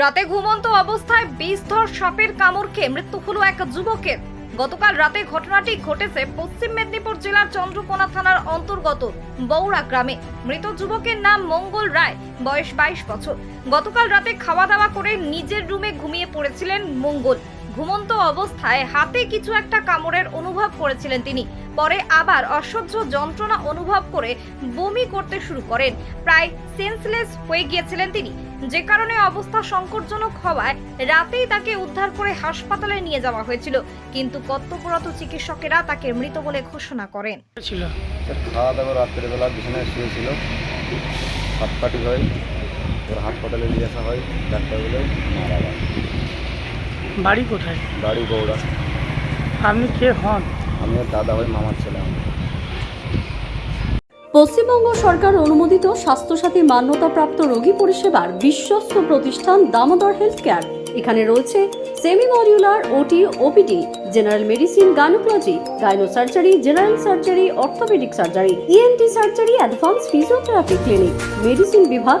রাতে ঘুমন্ত অবস্থায় বিষধর সাপের কামড় খেয়ে মৃত্যু হল এক যুবকের। গতকাল রাতে ঘটনাটি ঘটেছে পশ্চিম মেদিনীপুর জেলার চন্দ্রকোনা থানার অন্তর্গত বৌড়া গ্রামে। মৃত যুবকের নাম মঙ্গল রায়, বয়স বাইশ বছর। গতকাল রাতে খাওয়া দাওয়া করে নিজের রুমে ঘুমিয়ে পড়েছিলেন মঙ্গল। ঘুমন্ত অবস্থায় হাতে কিছু একটা কামড়ের অনুভব করেছিলেন তিনি। পরে আবার অসহ্য যন্ত্রণা অনুভব করে বমি করতে শুরু করেন। প্রায় সেন্সলেস হয়ে গিয়েছিলেন তিনি। যে কারণে অবস্থা সংকটজনক হওয়ায় রাতেই তাকে উদ্ধার করে হাসপাতালে নিয়ে যাওয়া হয়েছিল। কিন্তু কর্তব্যরত চিকিৎসকেরা তাকে মৃত বলে ঘোষণা করেন। খাওয়া দাওয়া রাত্রেবেলা বিছানায় শুয়েছিল। হাত কাটি হয়। ওর হাসপাতালে নিয়ে আসা হয়। ডাক্তার বলে মারা যায় বাড়ি কোথায়? বাড়ি বৌড়া আপনি কে হন? আমি দাদা হই মামার ছেলে আমি। পশ্চিমবঙ্গ সরকার অনুমোদিত স্বাস্থ্যসাথী মান্যতাপ্রাপ্ত রোগী পরিষেবার বিশ্বস্ত প্রতিষ্ঠান দামোদর হেলথ কেয়ার এখানে রয়েছে semi modular OT OPD general medicine gynaecology gynae surgery general surgery orthopaedic surgery ENT surgery advance physiotherapy clinic medicine বিভাগ